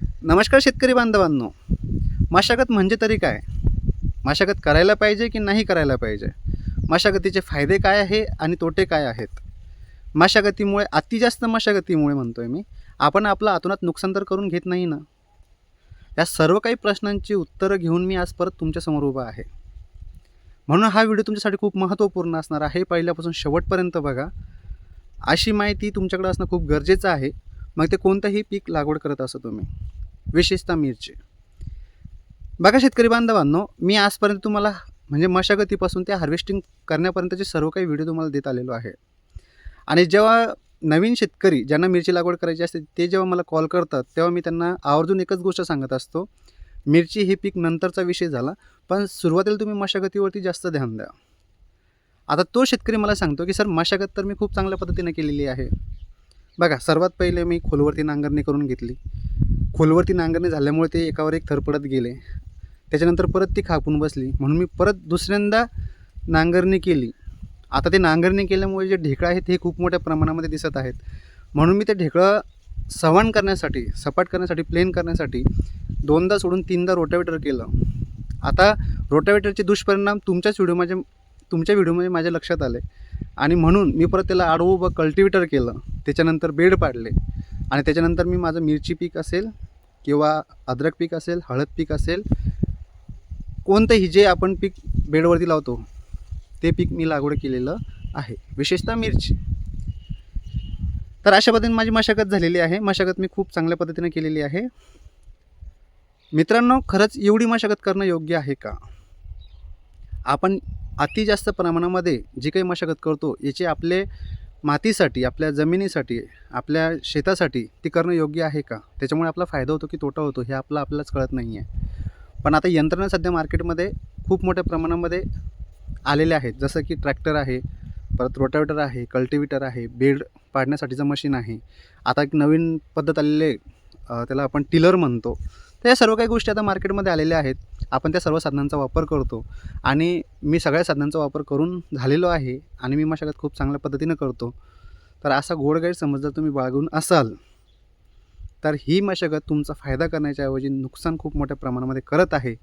नमस्कार शेतकरी बांधवांनो. मशागत म्हणजे तरी काय? मशागत करायला पाहिजे की नाही करायला पाहिजे? मशागतीचे फायदे काय आहे आणि तोटे काय आहेत? मशागतीमुळे अति जास्त मशागतीमुळे म्हणतो आहे मी आपण आपलं आतोनात नुकसान तर करून घेत नाही ना? या सर्व काही प्रश्नांची उत्तरं घेऊन मी आज परत तुमच्यासमोर उभा आहे. म्हणून हा व्हिडिओ तुमच्यासाठी खूप महत्त्वपूर्ण असणार आहे. पहिल्यापासून शेवटपर्यंत बघा. अशी माहिती तुमच्याकडे असणं खूप गरजेचं आहे. मग ते कोणतंही पीक लागवड करत असो तुम्ही. विशेषतः मिरची. बघा शेतकरी बांधवांनो मी आजपर्यंत तुम्हाला म्हणजे मशागतीपासून ते हार्वेस्टिंग करण्यापर्यंतचे सर्व काही व्हिडिओ तुम्हाला देत आलेलो आहे. आणि जेव्हा नवीन शेतकरी ज्यांना मिरची लागवड करायची असते ते जेव्हा मला कॉल करतात तेव्हा मी त्यांना आवर्जून एकच गोष्ट सांगत असतो. मिरची हे पीक नंतरचा विषय झाला पण सुरुवातीला तुम्ही मशागतीवरती जास्त ध्यान द्या. आता तो शेतकरी मला सांगतो की सर मशागत तर मी खूप चांगल्या पद्धतीने केलेली आहे. बघा सर्वात पहिले मी खोलवरती नांगरणी करून घेतली. खोलवरती नांगरणी झाल्यामुळे ते एकावर एक थर पडत गेले. त्याच्यानंतर परत ती खापून बसली. म्हणून मी परत दुसऱ्यांदा नांगरणी केली. आता ते नांगरणी केल्यामुळे जे ढेकळं आहेत हे खूप मोठ्या प्रमाणामध्ये दिसत आहेत. म्हणून मी ते ढेकळं सवण करण्यासाठी सपाट करण्यासाठी प्लेन करण्यासाठी दोनदा सोडून तीनदा रोटावेटर केलं. आता रोटावेटरचे दुष्परिणाम तुमच्याच व्हिडिओमध्ये तुमच्या व्हिडिओमध्ये माझ्या लक्षात आले. आणि म्हणून मी परत त्याला आडवू व कल्टिवेटर केलं. त्याच्यानंतर बेड पाडले. आणि त्याच्यानंतर मी माझं मिरची पीक असेल किंवा अद्रक पीक असेल हळद पीक असेल कोणतंही जे आपण पीक बेडवरती लावतो ते पीक मी लागवड केलेलं आहे. विशेषतः मिरची. तर अशा पद्धतीने माझी मशागत झालेली आहे. मशागत मी खूप चांगल्या पद्धतीने केलेली आहे. मित्रांनो खरंच एवढी मशागत करणं योग्य आहे का? आपण अति जास्त प्रमाणामध्ये जी काही मशागत करतो याची आपले मातीसाठी आपल्या जमिनीसाठी आपल्या शेतासाठी ती करणं योग्य आहे का? त्याच्यामुळे आपला फायदा होतो की तोटा होतो हे आपलं आपल्यालाच कळत नाही आहे पण आता यंत्रणा सध्या मार्केटमध्ये खूप मोठ्या प्रमाणामध्ये आलेले आहेत. जसं की ट्रॅक्टर आहे परत रोटावेटर आहे कल्टिवेटर आहे बेड पाडण्यासाठीचं मशीन आहे. आता एक नवीन पद्धत आलेली आहे त्याला आपण टिलर म्हणतो. तर या सर्व काही गोष्टी आता मार्केटमध्ये आलेल्या आहेत. आपण त्या सर्व साधनांचा वापर करतो. आणि मी सगळ्या साधनांचा वापर करून झालेलो आहे आणि मी मशागत खूप चांगल्या पद्धतीनं करतो. तर असा गोड गैरसमज जर तुम्ही बाळगून असाल तर ही मशागत तुमचा फायदा करण्याच्या ऐवजी नुकसान खूप मोठ्या प्रमाणामध्ये करत आहे.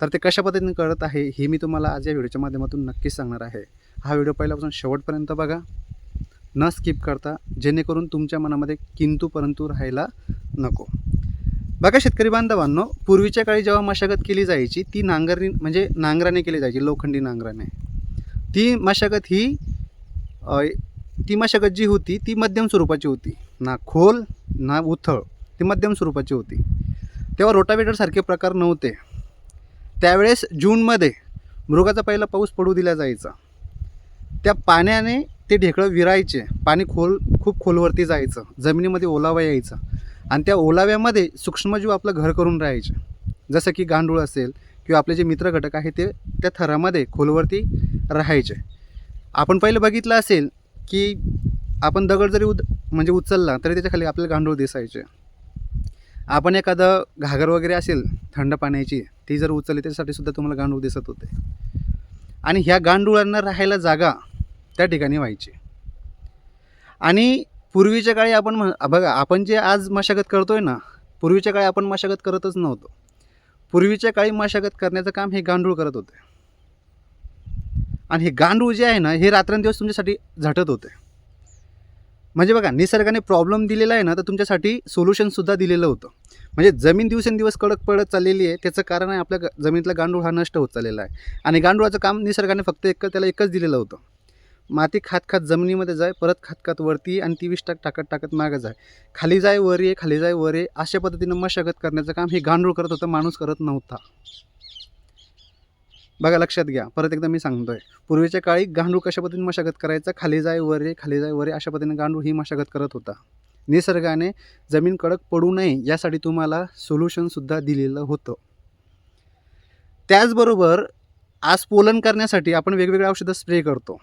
तर ते कशा पद्धतीने करत आहे हे मी तुम्हाला आज या व्हिडिओच्या माध्यमातून नक्कीच सांगणार आहे. हा व्हिडिओ पहिल्यापासून शेवटपर्यंत बघा. न स्किप करता जेणेकरून तुमच्या मनामध्ये किंतू परंतु राहायला नको. बघा शेतकरी बांधवांनो पूर्वीच्या काळी जेव्हा मशागत केली जायची ती नांगरणी म्हणजे नांगराने केली जायची लोखंडी नांगराने. ती मशागत ही ती मशागत जी होती ती मध्यम स्वरूपाची होती. ना खोल ना उथळ ती मध्यम स्वरूपाची होती. तेव्हा रोटावेटरसारखे प्रकार नव्हते. त्यावेळेस जूनमध्ये मृगाचा पहिला पाऊस पडू दिला जायचा. त्या पाण्याने ते ढेकळं विरायचे. पाणी खोल खूप खोलवरती जायचं. जमिनीमध्ये ओलावा यायचा. आणि त्या ओलाव्यामध्ये सूक्ष्मजीव आपलं घर करून राहायचे. जसं की गांडूळ असेल किंवा आपले जे मित्र घटक आहे ते त्या थरामध्ये खोलवरती राहायचे. आपण पहिलं बघितलं असेल की आपण दगड जरी उद म्हणजे उचलला तरी त्याच्याखाली आपल्याला गांडूळ दिसायचे. आपण एखादं घागर वगैरे असेल थंड पाण्याची ती जर उचलली त्याच्यासाठी सुद्धा तुम्हाला गांडूळ दिसत होते. आणि ह्या गांडुळांना राहायला जागा त्या ठिकाणी व्हायची. आणि पूर्वीच्या काळी आपण म्हण बघा आपण जे आज मशागत करतोय ना पूर्वीच्या काळी आपण मशागत करतच नव्हतो. पूर्वीच्या काळी मशागत करण्याचं काम हे गांडूळ करत होते. आणि हे गांडूळ जे आहे ना हे रात्रंदिवस तुमच्यासाठी झटत होते. म्हणजे बघा निसर्गाने प्रॉब्लेम दिलेला आहे ना तर तुमच्यासाठी सोल्युशनसुद्धा दिलेलं होतं. म्हणजे जमीन दिवसेंदिवस कडक पडत चाललेली आहे त्याचं कारण आहे आपल्या जमिनीतला गांडूळ हा नष्ट होत चाललेला आहे. आणि गांडुळाचं काम निसर्गाने फक्त एक त्याला एकच दिलेलं होतं. माती खात खात जमिनीमध्ये जाय परत खात खात वरती आणि ती वीस टाक टाकत टाकत मागं जाय. खाली जाय वर ये खाली जाय वर ये अशा पद्धतीनं मशागत करण्याचं काम हे गांडूळ करत होतं माणूस करत नव्हता. बघा लक्षात घ्या. परत एकदा मी सांगतोय. पूर्वीच्या काळी गांडूळ कशा पद्धतीने मशागत करायचा? खाली जाय वर ये खाली जाय वर ये अशा पद्धतीने गांडूळ ही मशागत करत होता. निसर्गाने जमीन कडक पडू नये यासाठी तुम्हाला सोल्युशनसुद्धा दिलेलं होतं. त्याचबरोबर आज पोलन करण्यासाठी आपण वेगवेगळे औषधं स्प्रे करतो.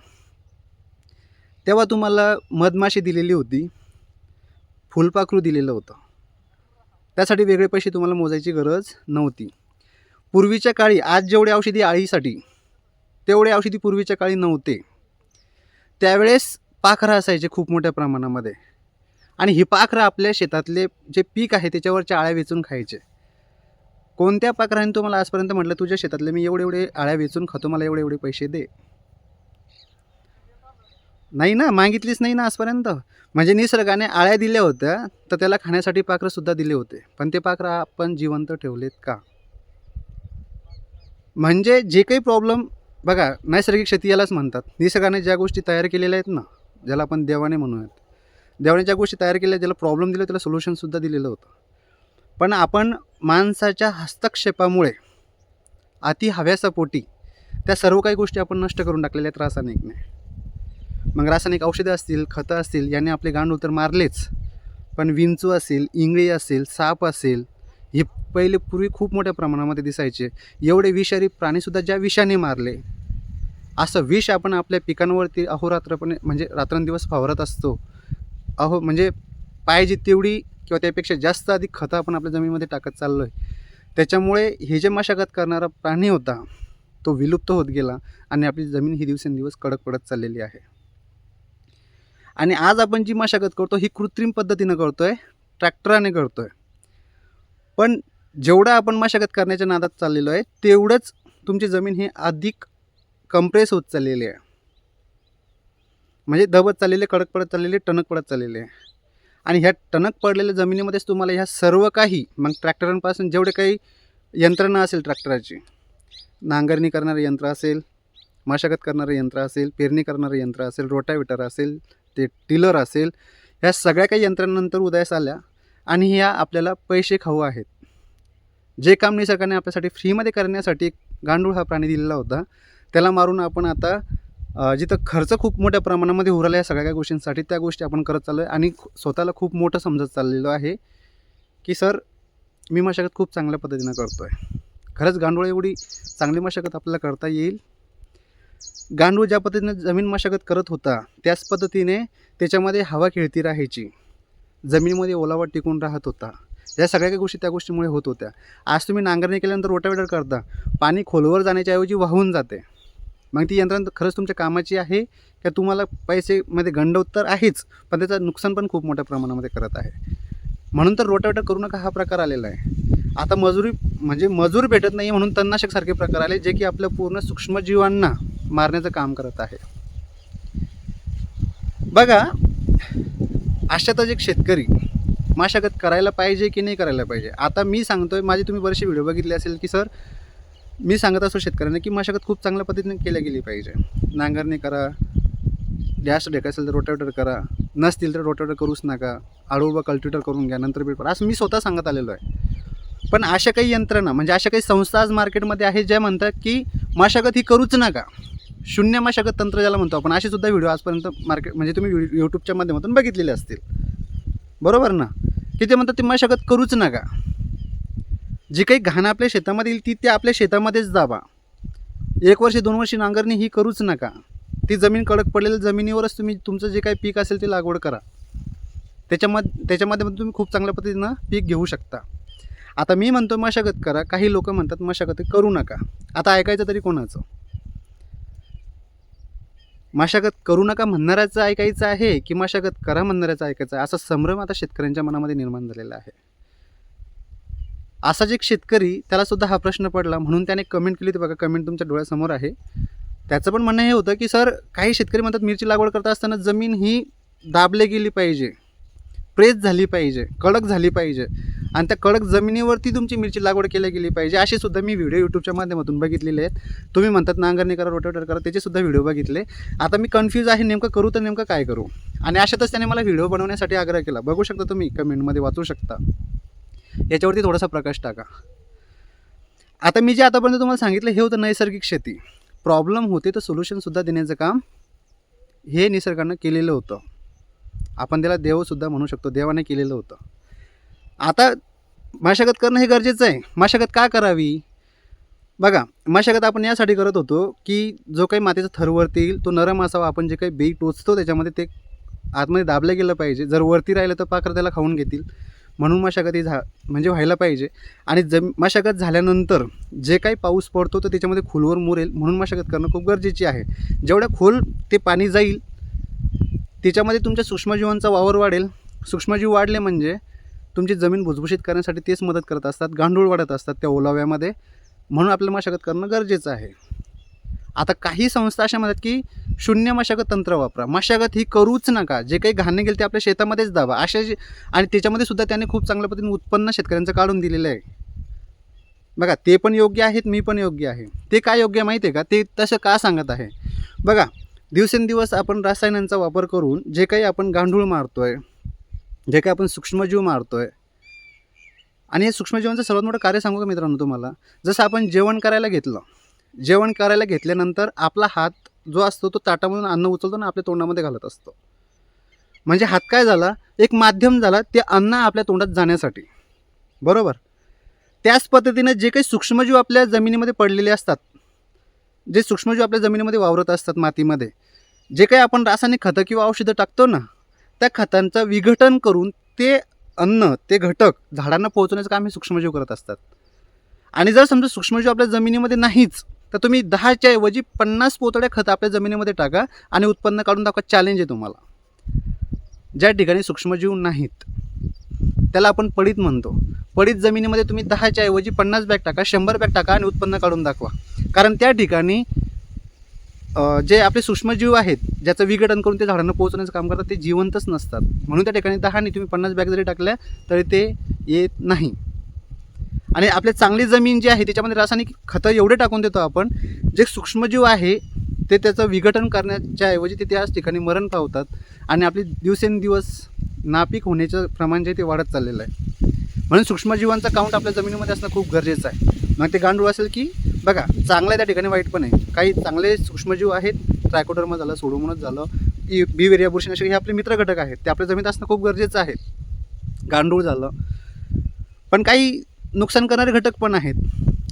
तेव्हा तुम्हाला मधमाशी दिलेली होती. फुलपाखरू दिलेलं होतं. त्यासाठी वेगळे पैसे तुम्हाला मोजायची गरज नव्हती. पूर्वीच्या काळी आज जेवढे औषधी आळीसाठी तेवढे औषधी पूर्वीच्या काळी नव्हते. त्यावेळेस पाखरं असायचे खूप मोठ्या प्रमाणामध्ये. आणि ही पाखरं आपल्या शेतातले जे पीक आहे त्याच्यावरच्या आळ्या वेचून खायचे. कोणत्या पाखराने तुम्हाला आजपर्यंत म्हटलं तुझ्या शेतातले मी एवढे एवढे आळ्या वेचून खातो मला एवढे एवढे पैसे दे. नाही ना मागितलीच नाही ना आजपर्यंत. म्हणजे निसर्गाने आळ्या दिल्या होत्या तर त्याला खाण्यासाठी पाखरंसुद्धा दिले होते. पण ते पाखरं आपण जिवंत ठेवलेत का? म्हणजे जे काही प्रॉब्लेम बघा नैसर्गिक शेती यालाच म्हणतात. निसर्गाने ज्या गोष्टी तयार केलेल्या आहेत ना ज्याला आपण देवाने म्हणूयात. देवाने ज्या गोष्टी तयार केल्या ज्याला प्रॉब्लेम दिला त्याला सोल्युशनसुद्धा दिलेलं होतं. पण आपण माणसाच्या हस्तक्षेपामुळे अति हव्यासापोटी त्या सर्व काही गोष्टी आपण नष्ट करून टाकलेल्या आहेत रासायनिकने. मग रासायनिक औषधं असतील खतं असतील याने आपले गांडूळ तर मारलेच. पण विंचू असेल इंगळी असेल साप असेल हे पहिले पूर्वी खूप मोठ्या प्रमाणामध्ये दिसायचे. एवढे विषारी प्राणीसुद्धा ज्या विषाने मारले असं विष आपण आपल्या पिकांवरती अहोरात्रपणे म्हणजे रात्रंदिवस फावरत असतो. अहो म्हणजे पाहिजे तेवढी किंवा त्यापेक्षा जास्त अधिक खतं आपण आपल्या जमिनीमध्ये टाकत चाललो आहे त्याच्यामुळे हे जे मशागत करणारा प्राणी होता तो विलुप्त होत गेला आणि आपली जमीन ही दिवसेंदिवस कडक पडत चाललेली आहे. आणि आज आपण जी मशागत करतो ही कृत्रिम पद्धतीनं करतो आहे ट्रॅक्टराने करतो आहे पण जेवढं आपण मशागत करण्याच्या नादात चाललेलो आहे तेवढंच तुमची जमीन ही अधिक कंप्रेस होत चाललेली आहे. म्हणजे दबत चाललेले कडक पडत चाललेले टणक पडत चाललेले आहे. आणि ह्या टणक पडलेल्या जमिनीमध्येच तुम्हाला ह्या सर्व काही मग ट्रॅक्टरांपासून जेवढे काही यंत्रणा असेल ट्रॅक्टराची नांगरणी करणारं यंत्र असेल मशागत करणारं यंत्र असेल पेरणी करणारं यंत्र असेल रोटावेटर असेल ते टिलर असेल ह्या सगळ्या काही यंत्रणांनंतर उदयास आल्या आणि ह्या आपल्याला पैसे खाऊ आहेत. जे काम निसर्गाने आपल्यासाठी फ्रीमध्ये करण्यासाठी गांडूळ हा प्राणी दिलेला होता त्याला मारून आपण आता जिथं खर्च खूप मोठ्या प्रमाणामध्ये उरला या सगळ्या गोष्टींसाठी त्या गोष्टी आपण करत चाललो आहे आणि स्वतःला खूप मोठं समजत चाललेलो आहे की सर मी मशागत खूप चांगल्या पद्धतीनं करतो आहे खरंच गांडूळ एवढी चांगली मशागत आपल्याला करता येईल गांडूळ ज्या पद्धतीने जमीन मशागत करत होता त्याच पद्धतीने त्याच्यामध्ये हवा खेळती राहायची. जमिनीमध्ये ओलावा टिकून राहत होता. या सगळ्या काही गोष्टी त्या गोष्टीमुळे होत होत्या. आज तुम्ही नांगरणी केल्यानंतर रोटावेटर करता पाणी खोलवर जाण्याच्या ऐवजी वाहून जाते. मग ती यंत्रणा खरंच तुमच्या कामाची आहे का तुम्हाला पैसेमध्ये गंडवत तर आहेच पण त्याचं नुकसान पण खूप मोठ्या प्रमाणामध्ये करत आहे. म्हणून तर रोटावेटर करू नका हा प्रकार आलेला आहे. आता मजुरी म्हणजे मजूर भेटत नाही म्हणून तणनाशकसारखे प्रकार आले जे की आपल्या पूर्ण सूक्ष्मजीवांना मारण्याचं काम करत आहे. बघा अशातच एक शेतकरी मशागत करायला पाहिजे की नाही करायला पाहिजे? आता मी सांगतोय माझे तुम्ही बरेचसे व्हिडिओ बघितले असेल की सर मी सांगत असतो शेतकऱ्यांना की मशागत खूप चांगल्या पद्धतीने केल्या गेली पाहिजे. नांगरणी करा गॅस डेक असेल तर रोटेटर करा नसतील तर रोटेटर करूच नका आळू व कल्टिवेटर करून घ्या नंतर बीट असं मी स्वतः सांगत आलेलो आहे. पण अशा काही यंत्रणा म्हणजे अशा काही संस्था आज मार्केटमध्ये आहे ज्या म्हणतात की मशागत ही करूच नका. शून्य मशागत तंत्र ज्याला म्हणतो आपण असे सुद्धा व्हिडिओ आजपर्यंत मार्केट म्हणजे तुम्ही यूट्यूबच्या माध्यमातून बघितलेले असतील. बरोबर ना? की ते म्हणतात ते मशागत करूच नका. जी काही घाण आपल्या शेतामध्ये येईल ती ते आपल्या शेतामध्येच दाबा एक वर्ष दोन वर्षी नांगरणी ही करूच नका. ती जमीन कडक पडलेल्या जमिनीवरच तुम्ही तुमचं जे काही पीक असेल ते लागवड करा. त्याच्यामध्ये त्याच्यामध्ये तुम्ही खूप चांगल्या पद्धतीनं पीक घेऊ शकता. आता मी म्हणतो मशागत करा काही लोक म्हणतात मशागत करू नका. आता ऐकायचं तरी कोणाचं? मशागत करू नका म्हणणाऱ्याचं ऐकायचं आहे की मशागत करा म्हणणाऱ्याचं ऐकायचं आहे? असा संभ्रम आता शेतकऱ्यांच्या मनामध्ये निर्माण झालेला आहे. असाच एक शेतकरी त्यालासुद्धा हा प्रश्न पडला. म्हणून त्याने कमेंट केली होती बघा कमेंट तुमच्या डोळ्यासमोर आहे. त्याचं पण म्हणणं हे होतं की सर काही शेतकरी म्हणतात मिरची लागवड करत असताना जमीन ही दाबली गेली पाहिजे. प्रेस झाली पाहिजे. कडक झाली पाहिजे. आणि त्या कडक जमिनीवरती तुमची मिरची लागवड केली गेली पाहिजे. असे सुद्धा मी व्हिडिओ यूट्यूबच्या माध्यमातून बघितलेले आहेत. तुम्ही म्हणतात नांगरणी करा रोटेटर करा त्याचे सुद्धा व्हिडिओ बघितले. आता मी कन्फ्यूज आहे नेमकं करू तर नेमकं काय करू? आणि अशातच त्याने मला व्हिडिओ बनवण्यासाठी आग्रह केला. बघू शकता तुम्ही कमेंटमध्ये वाचू शकता. याच्यावरती थोडासा प्रकाश टाका. आता मी जे आतापर्यंत तुम्हाला सांगितलं हे होतं नैसर्गिक शेती. प्रॉब्लेम होते तर सोल्युशनसुद्धा देण्याचं काम हे निसर्गानं केलेलं होतं. आपण त्याला देवसुद्धा म्हणू शकतो. देवाने केलेलं होतं. आता मशागत करणं हे गरजेचं आहे. मशागत का करावी? बघा मशागत आपण यासाठी करत होतो की जो काही मातीचा थर वरती येईल तो नरम असावा आपण जे काही बी टोचतो त्याच्यामध्ये ते आतमध्ये दाबलं गेलं पाहिजे. जर वरती राहिलं तर पाखरं त्याला खाऊन घेतील. म्हणून मशागत ही झा म्हणजे व्हायला पाहिजे. आणि जम मशागत झाल्यानंतर जे काही पाऊस पडतो तर त्याच्यामध्ये खोलवर मुरेल म्हणून मशागत करणं खूप गरजेची आहे. जेवढ्या खोल ते पाणी जाईल त्याच्यामध्ये तुमच्या सूक्ष्मजीवांचा वावर वाढेल. सूक्ष्मजीव वाढले म्हणजे तुमची जमीन भुसभुशीत करण्यासाठी तेच मदत करत असतात गांडूळ वाढत असतात त्या ओलाव्यामध्ये. म्हणून आपल्याला मशागत करणं गरजेचं आहे. आता काही संस्था अशा म्हणतात की शून्य मशागत तंत्र वापरा. मशागत ही करूच नका. जे काही घाणे गेलं ते आपल्या शेतामध्येच दाबा. अशा जे- आणि त्याच्यामध्ये सुद्धा त्यांनी खूप चांगल्या पद्धतीने उत्पन्न शेतकऱ्यांचं काढून दिलेलं आहे. बघा ते पण योग्य आहेत मी पण योग्य आहे. ते काय योग्य माहिती आहे का? ते तसं का सांगत आहे? बघा दिवसेंदिवस आपण रसायनांचा वापर करून जे काही आपण गांडूळ मारतो आहे जे काही आपण सूक्ष्मजीव मारतोय. आणि हे सूक्ष्मजीवांचं सर्वात मोठं कार्य सांगू का मित्रांनो तुम्हाला? जसं आपण जेवण करायला घेतलं. जेवण करायला घेतल्यानंतर आपला हात जो असतो तो ताटामधून अन्न उचलतो आणि आपल्या तोंडामध्ये घालत असतो. म्हणजे हात काय झाला? एक माध्यम झाला ते अन्न आपल्या तोंडात जाण्यासाठी. बरोबर? त्याच पद्धतीने जे काही सूक्ष्मजीव आपल्या जमिनीमध्ये पडलेले असतात जे सूक्ष्मजीव आपल्या जमिनीमध्ये वावरत असतात मातीमध्ये जे काही आपण रासायनिक खतं किंवा औषधं टाकतो ना त्या खतांचं विघटन करून ते अन्न ते घटक झाडांना पोहोचवण्याचं काम हे सूक्ष्मजीव करत असतात. आणि जर समजा सूक्ष्मजीव आपल्या जमिनीमध्ये नाहीच तर तुम्ही दहाच्या ऐवजी पन्नास पोतड्या खतं आपल्या जमिनीमध्ये टाका आणि उत्पन्न काढून दाखवा. चॅलेंज आहे तुम्हाला. ज्या ठिकाणी सूक्ष्मजीव नाहीत त्याला आपण पडीत म्हणतो. पडीत जमिनीमध्ये तुम्ही दहाच्या ऐवजी पन्नास बॅग टाका शंभर बॅग टाका आणि उत्पन्न काढून दाखवा. कारण त्या ठिकाणी जे आपले सूक्ष्मजीव आहेत ज्याचं विघटन करून ते झाडांना पोहोचण्याचं काम करतात ते जिवंतच नसतात. म्हणून त्या ठिकाणी दहा आणि तुम्ही पन्नास बॅग जरी टाकल्या तरी ते येत नाही. आणि आपली चांगली जमीन जी आहे त्याच्यामध्ये रासायनिक खतं एवढे टाकून देतो आपण जे सूक्ष्मजीव आहे ते त्याचं विघटन करण्याच्या ऐवजी ते त्याच ठिकाणी मरण पावतात. आणि आपली दिवसेंदिवस नापीक होण्याचं प्रमाण जे ते वाढत चाललेलं आहे. म्हणून सूक्ष्मजीवांचा काउंट आपल्या जमिनीमध्ये असणं खूप गरजेचं आहे. मग ते गांडूळ असेल की बघा चांगलं आहे त्या ठिकाणी वाईट पण आहे. काही चांगले सूक्ष्मजीव आहेत ट्रायकोडर्मा झालं सोडोमोनस झालं ई बी वेरिया असे हे आपले मित्र घटक आहेत. ते आपल्या जमीत असणं खूप गरजेचं आहे. गांडूळ झालं. पण काही नुकसान करणारे घटक पण आहेत.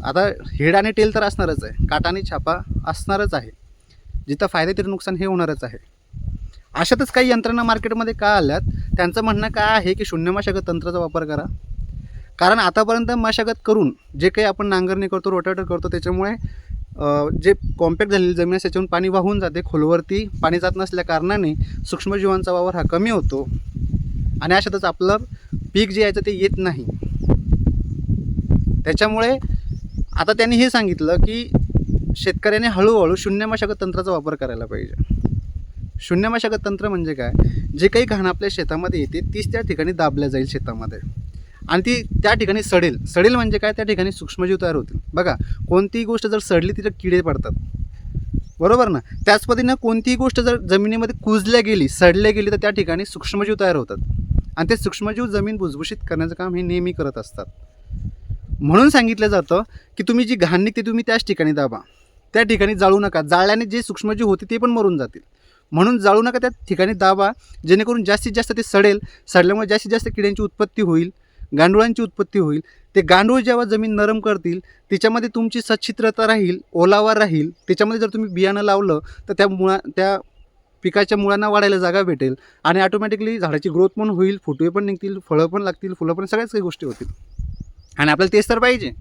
आता हेड आणि टेल तर असणारच आहे. काटा आणि छापा असणारच आहे. जिथं फायदे तिथं नुकसान हे होणारच आहे. अशातच काही यंत्रणा मार्केटमध्ये का आल्यात? त्यांचं म्हणणं काय आहे की शून्य मशागत तंत्राचा वापर करा. कारण आतापर्यंत मशागत करून जे काही आपण नांगरणी करतो रोटाटर करतो त्याच्यामुळे जे कॉम्पॅक्ट झालेली जमीन आहे त्याच्यावरून पाणी वाहून जाते. खोलवरती पाणी जात नसल्या कारणाने सूक्ष्मजीवांचा वावर हा कमी होतो आणि अशातच आपलं पीक जे यायचं ते येत नाही. त्याच्यामुळे आता त्यांनी हे सांगितलं की शेतकऱ्याने हळूहळू शून्य मशागत तंत्राचा वापर करायला पाहिजे. शून्य मशागत तंत्र म्हणजे काय? जे काही घाण आपल्या शेतामध्ये येते तीच त्या ठिकाणी दाबल्या जाईल शेतामध्ये. आणि ती त्या ठिकाणी सडेल. सडेल म्हणजे काय? त्या ठिकाणी सूक्ष्मजीव तयार होतील. बघा कोणतीही गोष्ट जर सडली तिथे किडे पडतात. बरोबर ना? त्याच पद्धतीनं कोणतीही गोष्ट जर जमिनीमध्ये कुजल्या गेली सडल्या गेली तर त्या ठिकाणी सूक्ष्मजीव तयार होतात. आणि ते सूक्ष्मजीव जमीन भुसभुशीत करण्याचं काम हे नेहमी करत असतात. म्हणून सांगितलं जातं की तुम्ही जी घाण निघते तुम्ही त्याच ठिकाणी दाबा. त्या ठिकाणी जाळू नका. जाळल्याने जे सूक्ष्मजीव होते ते पण मरून जातील. म्हणून जाळू नका त्या ठिकाणी दाबा. जेणेकरून जास्तीत जास्त ते सडेल. सडल्यामुळे जास्तीत जास्त किड्यांची उत्पत्ती होईल. गांडुळांची उत्पत्ती होईल. ते गांडूळ जेव्हा जमीन नरम करतील त्याच्यामध्ये तुमची सच्छिद्रता राहील ओलावा राहील त्याच्यामध्ये जर तुम्ही बियाणं लावलं तर त्या मुळा त्या पिकाच्या मुळांना वाढायला जागा भेटेल आणि ऑटोमॅटिकली झाडाची ग्रोथ पण होईल फुटवे पण निघतील फळं पण लागतील फुलं पण सगळ्याच काही गोष्टी होतील. आणि आपल्याला तेच तर पाहिजे.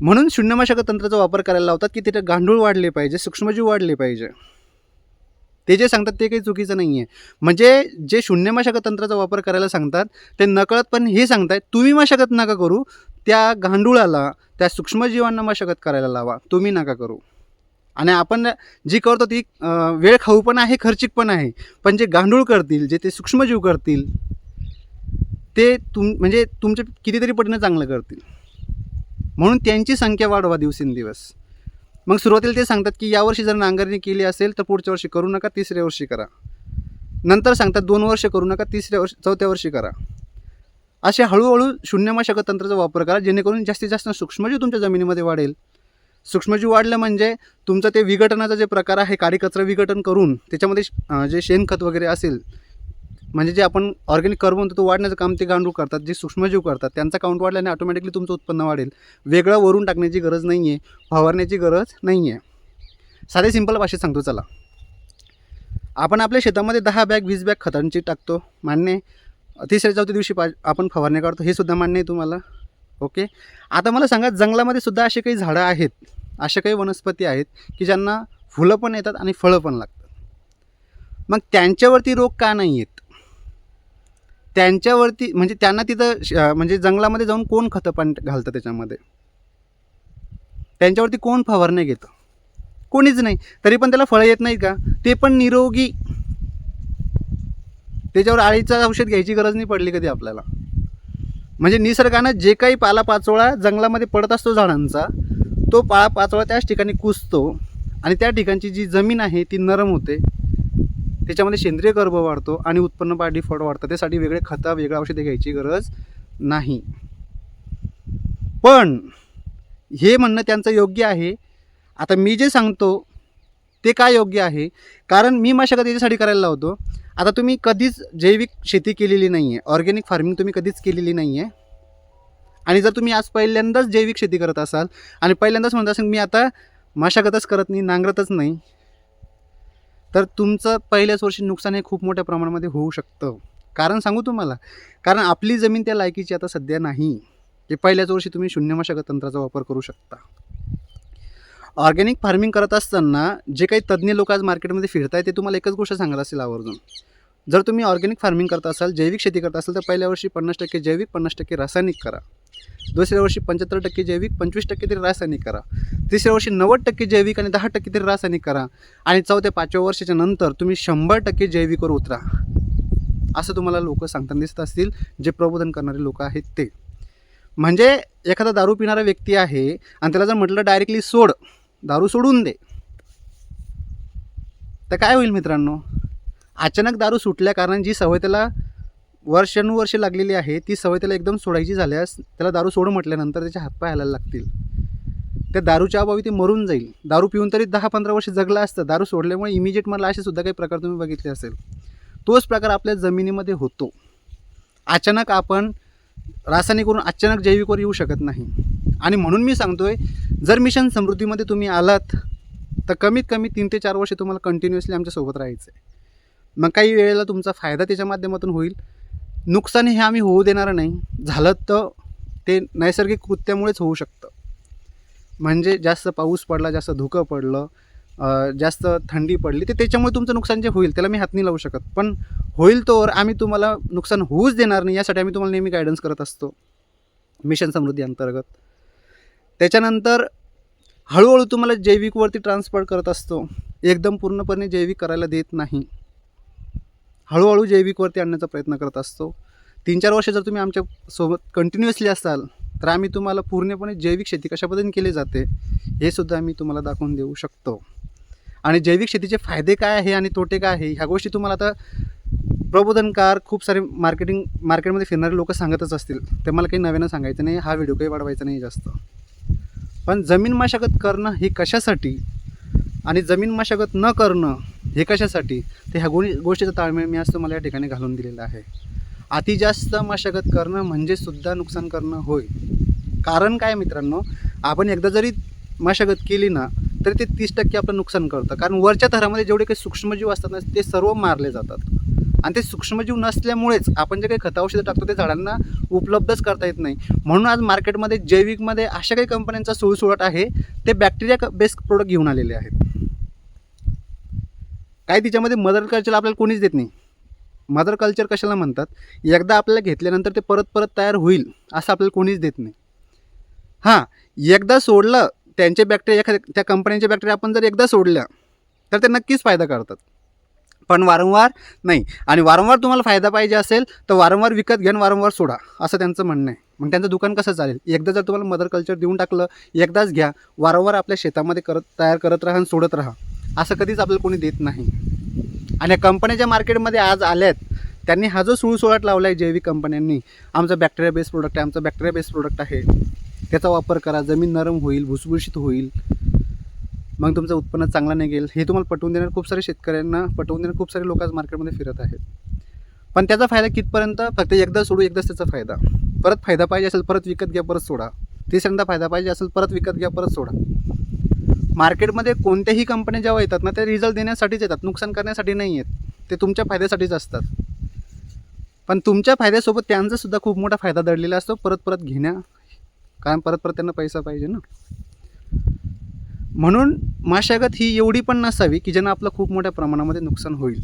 म्हणून शून्य तंत्राचा वापर करायला लावतात की तिथे गांडूळ वाढले पाहिजे सूक्ष्मजीव वाढले पाहिजे. ते जे सांगतात ते काही चुकीचं नाही आहे म्हणजे जे शून्य मशागत तंत्राचा वापर करायला सांगतात ते नकळत पण हे सांगतायत तुम्ही मशागत नका करू त्या गांडुळाला त्या सूक्ष्मजीवांना मशागत करायला लावा तुम्ही नका करू. आणि आपण जी करतो ती वेळ खाऊ पण आहे खर्चिक पण आहे पण जे गांडूळ करतील जे ते सूक्ष्मजीव करतील ते तुम म्हणजे तुमच्या कितीतरी पटीनं चांगलं करतील. म्हणून त्यांची संख्या वाढवा दिवसेंदिवस. मग सुरुवातीला ते सांगतात की यावर्षी जर नांगरणी केली असेल तर पुढच्या वर्षी करू नका तिसऱ्या वर्षी करा. नंतर सांगतात दोन वर्ष करू नका तिसऱ्या वर्षी चौथ्या वर्षी करा. असे हळूहळू शून्य तंत्राचा वापर करा जेणेकरून जास्तीत जास्त सूक्ष्मजीव तुमच्या जमिनीमध्ये वाढेल. सूक्ष्मजीव वाढलं म्हणजे तुमचं ते विघटनाचा जे प्रकार आहे काडी कचरा विघटन करून त्याच्यामध्ये जे शेणखत वगैरे असेल म्हणजे जे आपण ऑर्गॅनिक कर्ब म्हणतो तो वाढण्याचं काम ते गांडूळ करतात जे सूक्ष्मजीव करतात त्यांचा काउंट वाढल्याने ऑटोमॅटिकली तुमचं उत्पन्न वाढेल. वेगळं वरून टाकण्याची गरज नाही आहे फवारण्याची गरज नाही आहे साधे सिंपल भाषेत सांगतो चला. आपण आपल्या शेतामध्ये दहा बॅग वीस बॅग खतांची टाकतो मान्य तिसऱ्या चौथ्या दिवशी पा आपण फवारणी काढतो हे सुद्धा मान्य आहे तुम्हाला. ओके? आता मला सांगा जंगलामध्ये सुद्धा असे काही झाडं आहेत अशा काही वनस्पती आहेत की ज्यांना फुलं पण येतात आणि फळं पण लागतात. मग त्यांच्यावरती रोग का नाही आहेत त्यांच्यावरती म्हणजे त्यांना तिथं श- म्हणजे जंगलामध्ये जाऊन कोण खतं पण घालतं त्याच्यामध्ये? त्यांच्यावरती कोण फवारणी घेतं? कोणीच नाही. तरी पण त्याला फळं येत नाही का? ते पण निरोगी. त्याच्यावर आळीचं औषध घ्यायची गरज नाही पडली कधी आपल्याला. म्हणजे निसर्गानं जे काही पालापाचोळा जंगलामध्ये पडत असतो झाडांचा तो पाळापाचोळा त्याच ठिकाणी कुसतो आणि त्या ठिकाणची जी जमीन आहे ती नरम होते. त्याच्यामध्ये सेंद्रिय गर्भ वाढतो आणि उत्पन्न बा डिफॉल्ट वाढतं. त्यासाठी वेगळे खतं वेगळं औषधे घ्यायची गरज नाही. पण हे म्हणणं त्यांचं योग्य आहे. आता मी जे सांगतो ते काय योग्य आहे? कारण मी मशागत याच्यासाठी करायला लावतो आता तुम्ही कधीच जैविक शेती केलेली नाही आहे ऑर्गॅनिक फार्मिंग तुम्ही कधीच केलेली नाही आहे आणि जर तुम्ही आज पहिल्यांदाच जैविक शेती करत असाल आणि पहिल्यांदाच म्हणत असाल मी आता मशागतच करत नाही नांगरतच नाही. तर तुमचं पहिल्याच वर्षी नुकसान हे खूप मोठ्या प्रमाणामध्ये होऊ शकतं. कारण सांगू तुम्हाला कारण आपली जमीन त्या लायकीची आता सध्या नाही. की पहिल्याच वर्षी तुम्ही शून्य मशागत तंत्राचा वापर करू शकता. ऑर्गॅनिक फार्मिंग करत असताना जे काही तज्ज्ञ लोक आज मार्केटमध्ये फिरत आहेत ते तुम्हाला एकच गोष्ट सांगत असेल आवर्जून. जर तुम्ही ऑर्गॅनिक फार्मिंग करत असाल जैविक शेती करत असाल तर पहिल्या वर्षी पन्नास टक्के जैविक पन्नास टक्के रासायनिक करा. दुसऱ्या वर्षी पंच्याहत्तर टक्के जैविक पंचवीस टक्के तरी रासायनिक करा. तिसऱ्या वर्षी नव्वद टक्के जैविक आणि दहा टक्के तरी रासायनिक करा. आणि चौथ्या पाचव्या वर्षाच्या नंतर तुम्ही शंभर टक्के जैविकवर उतरा. असं तुम्हाला लोक सांगताना दिसत असतील जे प्रबोधन करणारे लोक आहेत ते. म्हणजे एखादा दारू पिणारा व्यक्ती आहे आणि त्याला जर म्हटलं डायरेक्टली सोड दारू सोडून दे. तर काय होईल मित्रांनो? अचानक दारू सुटल्या कारण जी सवय त्याला वर्षानुवर्षे लागलेली आहे ती सवय त्याला एकदम सोडायची झाल्यास त्याला दारू सोडू म्हटल्यानंतर त्याचे हातपाय हालायला लागतील. त्या दारूच्या अभावी ते मरून जाईल. दारू पिऊन तरी दहा पंधरा वर्ष जगलं असतं. दारू सोडल्यामुळे इमिजिएट मला असे सुद्धा काही प्रकार तुम्ही बघितले असेल. तोच प्रकार आपल्या जमिनीमध्ये होतो. अचानक आपण रासायनिक करून अचानक जैविकवर येऊ शकत नाही. आणि म्हणून मी सांगतोय जर मिशन समृद्धीमध्ये तुम्ही आलात तर कमीत कमी तीन ते चार वर्ष तुम्हाला कंटिन्युअसली आमच्यासोबत राहायचं आहे मग काही वेळेला तुमचा फायदा त्याच्या माध्यमातून होईल. नुकसान हे आम्ही होऊ देणार नाही. झालं तर ते नैसर्गिक कृत्यामुळेच होऊ शकतं. म्हणजे जास्त पाऊस पडला जास्त धुकं पडलं जास्त थंडी पडली ते त्याच्यामुळे तुमचं नुकसान जे होईल त्याला मी हात नाही लावू शकत. पण होईल तोवर आम्ही तुम्हाला नुकसान होऊच देणार नाही यासाठी आम्ही तुम्हाला नेहमी गायडन्स करत असतो. मिशन समृद्धी अंतर्गत. त्याच्यानंतर हळूहळू तुम्हाला जैविकवरती ट्रान्सफर करत असतो. एकदम पूर्णपणे जैविक करायला देत नाही. हळूहळू जैविकवरती आणण्याचा प्रयत्न करत असतो. तीन चार वर्ष जर तुम्ही आमच्यासोबत कंटिन्युअसली असाल तर आम्ही तुम्हाला पूर्णपणे जैविक शेती कशा पद्धतीने केली जाते हे सुद्धा आम्ही तुम्हाला दाखवून देऊ शकतो. आणि जैविक शेतीचे फायदे काय आहे आणि तोटे काय आहे ह्या गोष्टी तुम्हाला आता प्रबोधनकार खूप सारे मार्केटिंग मार्केटमध्ये फिरणारे लोक सांगतच असतील. ते मला काही नव्यानं सांगायचं नाही हा व्हिडिओ काही वाढवायचा नाही जास्त. पण जमीन मशागत करणं हे कशासाठी आणि जमीन मशागत न करणं हे कशासाठी? ते ह्या गोळी गोष्टीचा ताळमेळ मी आज तुम्हाला या ठिकाणी घालून दिलेला आहे. अति जास्त मशागत करणं म्हणजे सुद्धा नुकसान करणं होय. कारण काय मित्रांनो? आपण एकदा जरी मशागत केली ना तरी ते तीस टक्के आपलं नुकसान करतं. कारण वरच्या थरामध्ये जेवढे काही सूक्ष्मजीव असतात ना ते सर्व मारले जातात. आणि ते सूक्ष्मजीव नसल्यामुळेच आपण जे काही खत औषधं टाकतो ते झाडांना उपलब्धच करता येत नाही. म्हणून आज मार्केटमध्ये जैविकमध्ये अशा काही कंपन्यांचा सुळसुळाट आहे ते बॅक्टेरिया बेस्ड प्रोडक्ट घेऊन आलेले आहेत. काय तिच्यामध्ये मदर कल्चर आपल्याला कोणीच देत नाही. मदर कल्चर कशाला म्हणतात? एकदा आपल्याला घेतल्यानंतर ते परत परत तयार होईल असं आपल्याला कोणीच देत नाही. हां एकदा सोडलं त्यांचे बॅक्टेरिया एखाद्या त्या कंपन्यांच्या बॅक्टेरिया आपण जर एकदा सोडल्या तर ते नक्कीच फायदा करतात. पण वारंवार नाही. आणि वारंवार तुम्हाला फायदा पाहिजे असेल तर वारंवार विकत घ्या वारंवार सोडा असं त्यांचं म्हणणं आहे. मग त्यांचं दुकान कसं चालेल? एकदा जर तुम्हाला मदर कल्चर देऊन टाकलं एकदाच घ्या. वारंवार आपल्या शेतामध्ये करत तयार करत राहा आणि सोडत राहा. असं कधीच आपल्याला कोणी देत नाही. आणि कंपन्या ज्या मार्केटमध्ये आज आल्यात त्यांनी हा जो सुळसुळाट लावला आहे जैविक कंपन्यांनी आमचा बॅक्टेरिया बेस्ड प्रोडक्ट आहे आमचा बॅक्टेरिया बेस्ड प्रोडक्ट आहे त्याचा वापर करा जमीन नरम होईल भुसभुशीत होईल मग तुमचं उत्पन्न चांगलं नाही हे तुम्हाला पटवून देणार खूप सारे शेतकऱ्यांना पटवून देणार खूप सारे लोक आज मार्केटमध्ये फिरत आहेत. पण त्याचा फायदा कितपर्यंत? फक्त एकदा सोडू एकदाच त्याचा फायदा. परत फायदा पाहिजे असेल परत विकत घ्या परत सोडा. तिसऱ्यांदा फायदा पाहिजे असेल परत विकत घ्या परत सोडा. मार्केटमध्ये कोणत्याही कंपन्या जेव्हा येतात ना ते रिझल्ट देण्यासाठीच येतात नुकसान करण्यासाठी नाही येत. ते तुमच्या फायद्यासाठीच असतात. पण तुमच्या फायद्यासोबत त्यांचासुद्धा खूप मोठा फायदा दडलेला असतो. परत परत घेण्या कारण परत परत त्यांना पैसा पाहिजे ना. म्हणून मशागत ही एवढी पण नसावी की ज्यांना आपलं खूप मोठ्या प्रमाणामध्ये नुकसान होईल.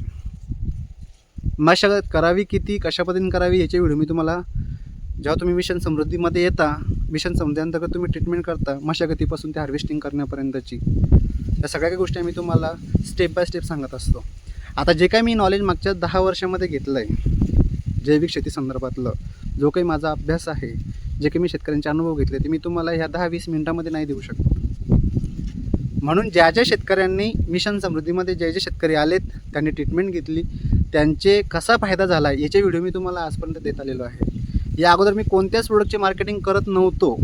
मशागत करावी किती कशा पद्धतीने करावी याचे व्हिडिओ मी तुम्हाला जेव्हा तुम्ही मिशन समृद्धीमध्ये येता मिशन समृद्धीअंतर्गत तुम्ही ट्रीटमेंट करता मशागतीपासून ते हार्वेस्टिंग करण्यापर्यंतची. या सगळ्या काही गोष्टी आम्ही तुम्हाला स्टेप बाय स्टेप सांगत असतो. आता जे काही मी नॉलेज मागच्या दहा वर्षामध्ये घेतलं आहे जैविक शेती संदर्भातलं जो काही माझा अभ्यास आहे जे काही मी शेतकऱ्यांचे अनुभव घेतले ते मी तुम्हाला ह्या दहा वीस मिनिटामध्ये नाही देऊ शकतो. म्हणून ज्या ज्या शेतकऱ्यांनी मिशन समृद्धीमध्ये जे जे शेतकरी आलेत त्यांनी ट्रीटमेंट घेतली त्यांचे कसा फायदा झाला याचे व्हिडिओ मी तुम्हाला आजपर्यंत देत आलेलो आहे. या अगोदर मी कोणत्याच प्रोडक्टचे मार्केटिंग करत नव्हतो.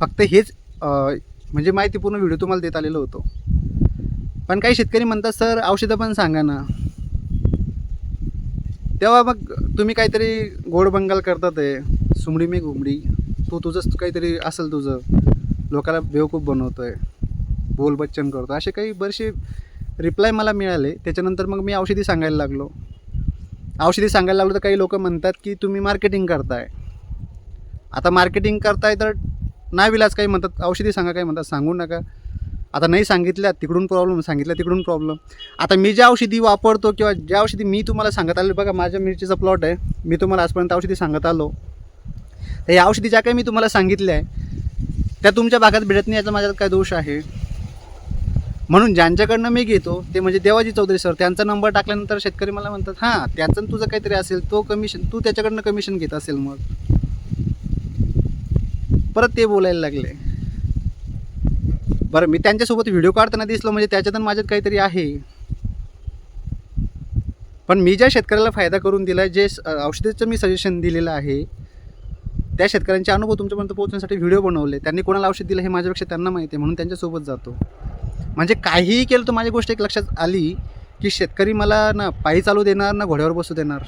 फक्त हेच म्हणजे माहितीपूर्ण व्हिडिओ तुम्हाला देत आलेलो होतो. पण काही शेतकरी म्हणतात सर औषधं पण सांगा ना. तेव्हा मग तुम्ही काहीतरी गोड बंगाल करतात आहे सुमडी मी घुमडी. तू तुझंच काहीतरी असेल तुझं. लोकाला बेवकूफ बनवतो बोल बच्चन करतो असे काही बरेचसे रिप्लाय मला मिळाले. त्याच्यानंतर मग मी औषधी सांगायला लागलो. औषधी सांगायला लागलो तर काही लोक म्हणतात की तुम्ही मार्केटिंग करताय. आता मार्केटिंग करताय तर नाविलाज काही म्हणतात औषधी सांगा काही म्हणतात सांगू नका. आता नाही सांगितल्या तिकडून प्रॉब्लेम सांगितल्या तिकडून प्रॉब्लेम आता मी ज्या औषधी वापरतो किंवा ज्या औषधी मी तुम्हाला सांगत आलो बघा माझ्या मिरचीचा प्लॉट आहे. मी तुम्हाला आजपर्यंत औषधी सांगत आलो. तर या औषधी ज्या काही मी तुम्हाला सांगितल्या आहे त्या तुमच्या भागात भेटत नाही याचा माझ्यात काय दोष आहे? म्हणून ज्यांच्याकडनं मी घेतो ते म्हणजे देवाजी चौधरी सर त्यांचा नंबर टाकल्यानंतर शेतकरी मला म्हणतात हां त्याचं तुझं काहीतरी असेल तो कमिशन तू त्याच्याकडनं कमिशन घेत असेल मग. परत ते बोलायला लागले. बरं मी त्यांच्यासोबत व्हिडिओ काढताना दिसलो म्हणजे त्याच्यातून माझ्यात काहीतरी आहे. पण मी ज्या शेतकऱ्याला फायदा करून दिला जे औषधीचं औषधाचं मी सजेशन दिलेलं आहे त्या शेतकऱ्यांचे अनुभव तुमच्यापर्यंत पोहोचण्यासाठी व्हिडिओ बनवले. त्यांनी कोणाला औषध दिलं हे माझ्यापेक्षा त्यांना माहिती आहे म्हणून त्यांच्यासोबत जातो. म्हणजे काहीही केलं तर माझी गोष्ट एक लक्षात आली की शेतकरी मला ना पायी चालू देणार ना घोड्यावर बसू देणार.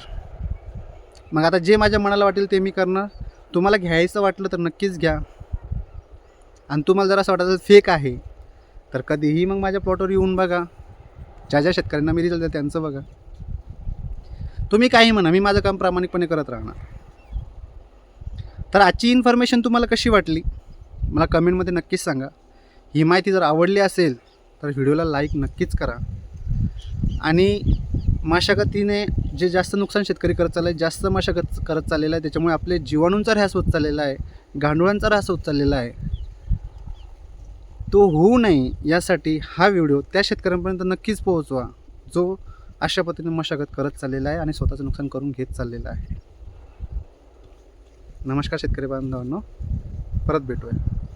मग आता जे माझ्या मनाला वाटेल ते मी करणार. तुम्हाला घ्यायचं वाटलं तर नक्कीच घ्या. आणि तुम्हाला जर असं वाटायचं फेक आहे. तर कधीही मग माझ्या प्लॉटवर येऊन बघा. ज्या ज्या शेतकऱ्यांना मी रिझल्ट त्यांचं बघा. तुम्ही काही म्हणा मी माझं काम प्रामाणिकपणे करत राहणार. तर आजची इन्फॉर्मेशन तुम्हाला कशी वाटली? मला कमेंटमध्ये नक्कीच सांगा. ही माहिती जर आवडली असेल तर व्हिडिओला लाईक नक्कीच करा. आणि मशागतीने जे जास्त नुकसान शेतकरी करत चाललं आहे जास्त मशागत करत चाललेलं आहे त्याच्यामुळे आपले जीवाणूंचा ऱ्हास होत चाललेला आहे गांडुळांचा ऱ्हास होत चाललेला आहे. तो होऊ नये यासाठी हा व्हिडिओ त्या शेतकऱ्यांपर्यंत नक्कीच पोहोचवा जो अशा पद्धतीने मशागत करत चाललेला आहे आणि स्वतःचं नुकसान करून घेत चाललेला आहे. नमस्कार शेतकरी बांधवांनो. परत भेटूया.